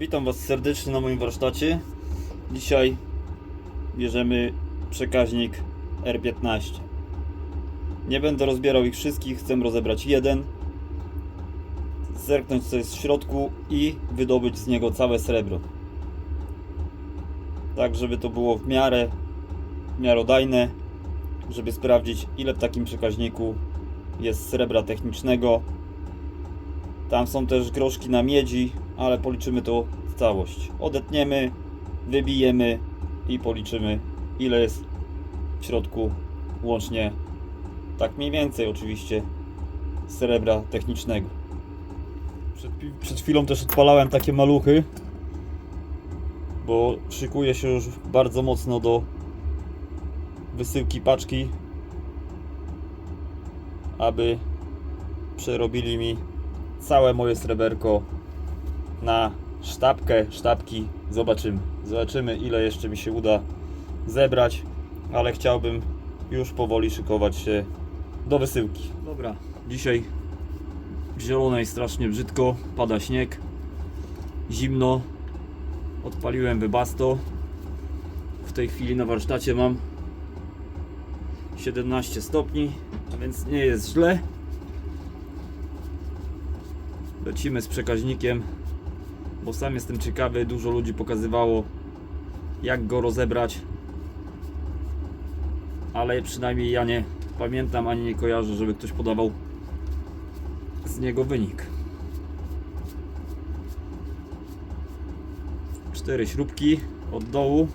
Witam Was serdecznie na moim warsztacie. Dzisiaj bierzemy przekaźnik R15. Nie będę rozbierał ich wszystkich, chcę rozebrać jeden, zerknąć co jest w środku i wydobyć z niego całe srebro. Tak, żeby to było w miarę miarodajne, żeby sprawdzić ile w takim przekaźniku jest srebra technicznego. Tam są też groszki na miedzi, ale policzymy to całość. Odetniemy, wybijemy i policzymy ile jest w środku łącznie, tak mniej więcej oczywiście, srebra technicznego. Przed, przed chwilą też odpalałem takie maluchy, bo szykuję się już bardzo mocno do wysyłki paczki, aby przerobili mi całe moje sreberko na sztabkę, sztabki. Zobaczymy. Zobaczymy ile jeszcze mi się uda zebrać, ale chciałbym już powoli szykować się do wysyłki. Dobra, dzisiaj zielonej strasznie brzydko, pada śnieg, zimno. Odpaliłem wybasto. W tej chwili na warsztacie mam 17 stopni, a więc nie jest źle. Lecimy z przekaźnikiem, bo sam jestem ciekawy. Dużo ludzi pokazywało, jak go rozebrać, ale przynajmniej ja nie pamiętam ani nie kojarzę, żeby ktoś podawał z niego wynik. Cztery śrubki od dołu.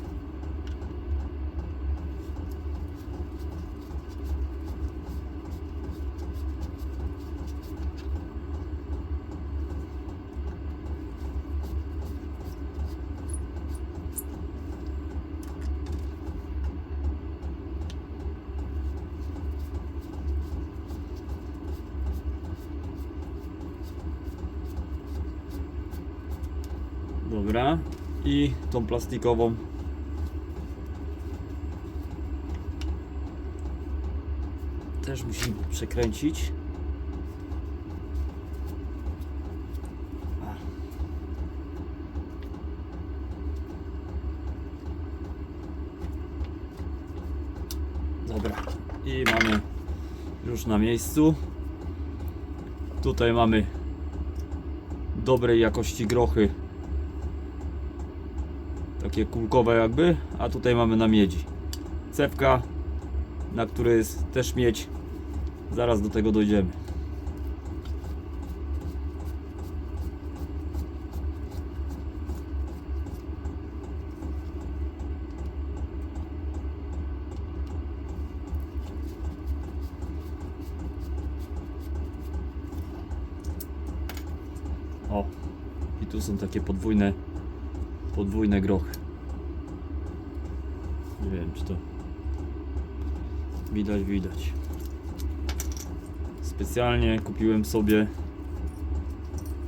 Dobra. I tą plastikową. Też musimy przekręcić. Dobra. I mamy już na miejscu. Tutaj mamy dobrej jakości grochy takie kulkowe jakby, a tutaj mamy na miedzi. Cewka, na której jest też miedź. Zaraz do tego dojdziemy. O, i tu są takie podwójne podwójne grochy. Nie wiem, czy to widać, widać. Specjalnie kupiłem sobie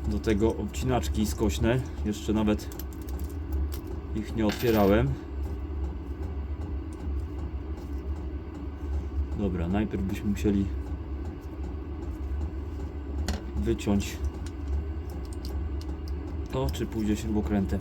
do tego obcinaczki skośne. Jeszcze nawet ich nie otwierałem. Dobra, najpierw byśmy musieli wyciąć to, czy pójdzie śrubokrętem.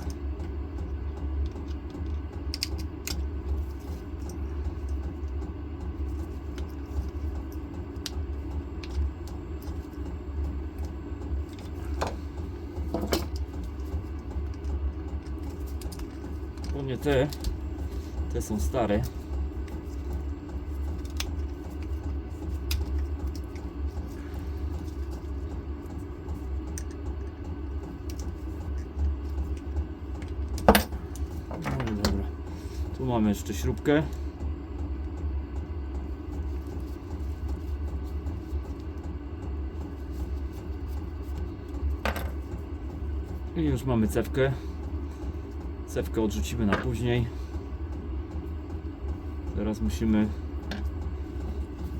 Nie te. Te są stare. No. Tu mamy jeszcze śrubkę. I już mamy cewkę. Cewkę odrzucimy na później. Teraz musimy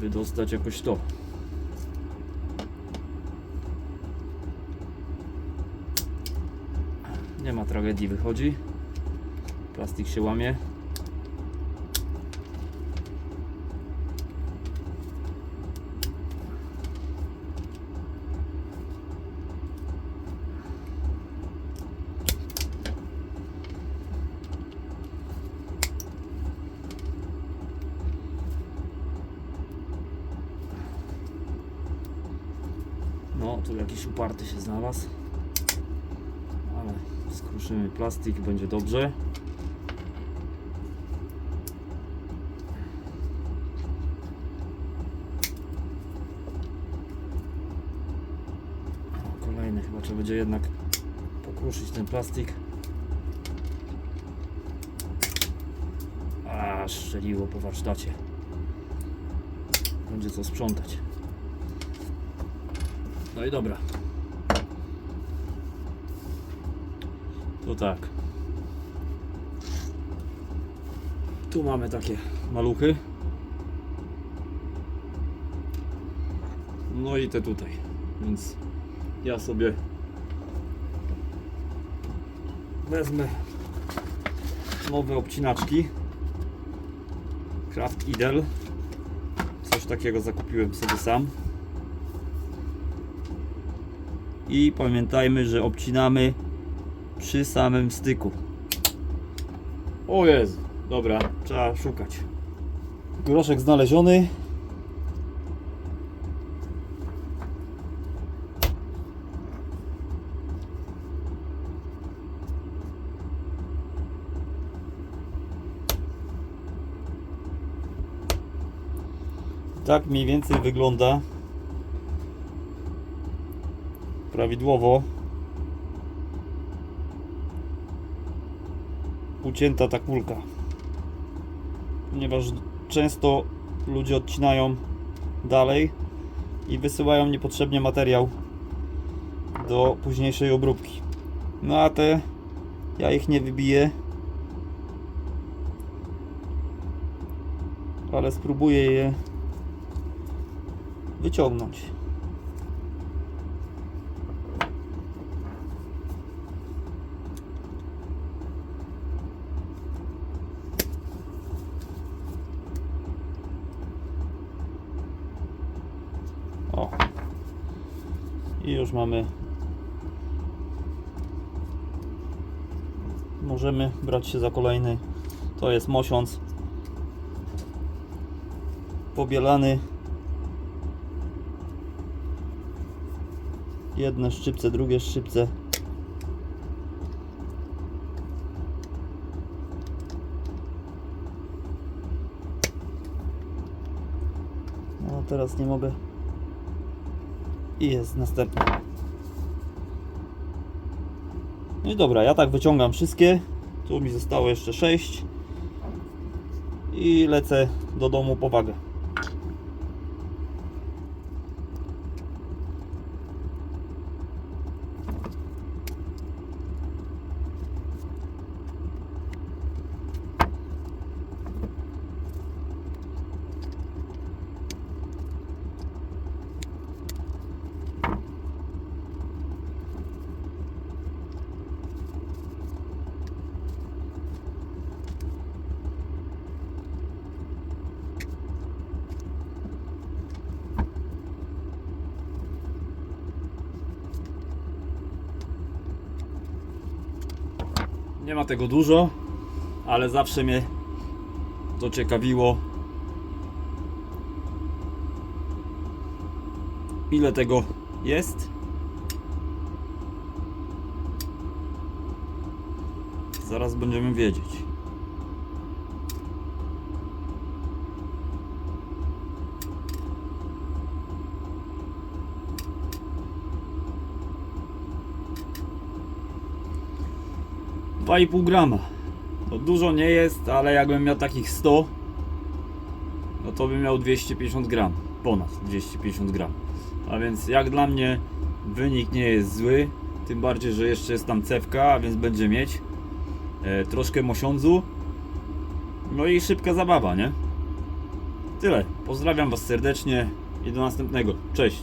wydostać jakoś to. Nie ma tragedii, wychodzi. Plastik się łamie. O, tu jakiś uparty się znalazł. Ale skruszymy plastik, będzie dobrze. Kolejny, chyba trzeba będzie jednak pokruszyć ten plastik. A, strzeliło po warsztacie. Będzie co sprzątać. No i dobra. To tak. Tu mamy takie maluchy. No i te tutaj. Więc ja sobie wezmę nowe obcinaczki. Craft Idel. Coś takiego zakupiłem sobie sam. I pamiętajmy, że obcinamy przy samym styku. O Jezu, dobra, trzeba szukać. Groszek znaleziony. Tak mniej więcej wygląda prawidłowo ucięta ta kulka. Ponieważ często ludzie odcinają dalej i wysyłają niepotrzebnie materiał do późniejszej obróbki. No a te ja ich nie wybiję. Ale spróbuję je wyciągnąć. O. I już mamy. Możemy brać się za kolejny. To jest mosiąc. Pobielany. Jedne szczypce, drugie szczypce. No teraz nie mogę. I jest następny. No i dobra, ja tak wyciągam wszystkie. Tu mi zostało jeszcze 6. I lecę do domu po wagę. Nie ma tego dużo, ale zawsze mnie to ciekawiło. Ile tego jest? Zaraz będziemy wiedzieć. Dwa i pół grama. To dużo nie jest, ale jakbym miał takich 100, no to bym miał 250 gram. Ponad 250 gram. A więc jak dla mnie wynik nie jest zły. Tym bardziej, że jeszcze jest tam cewka, a więc będzie mieć e, troszkę mosiądzu. No i szybka zabawa, nie? Tyle. Pozdrawiam Was serdecznie i do następnego. Cześć.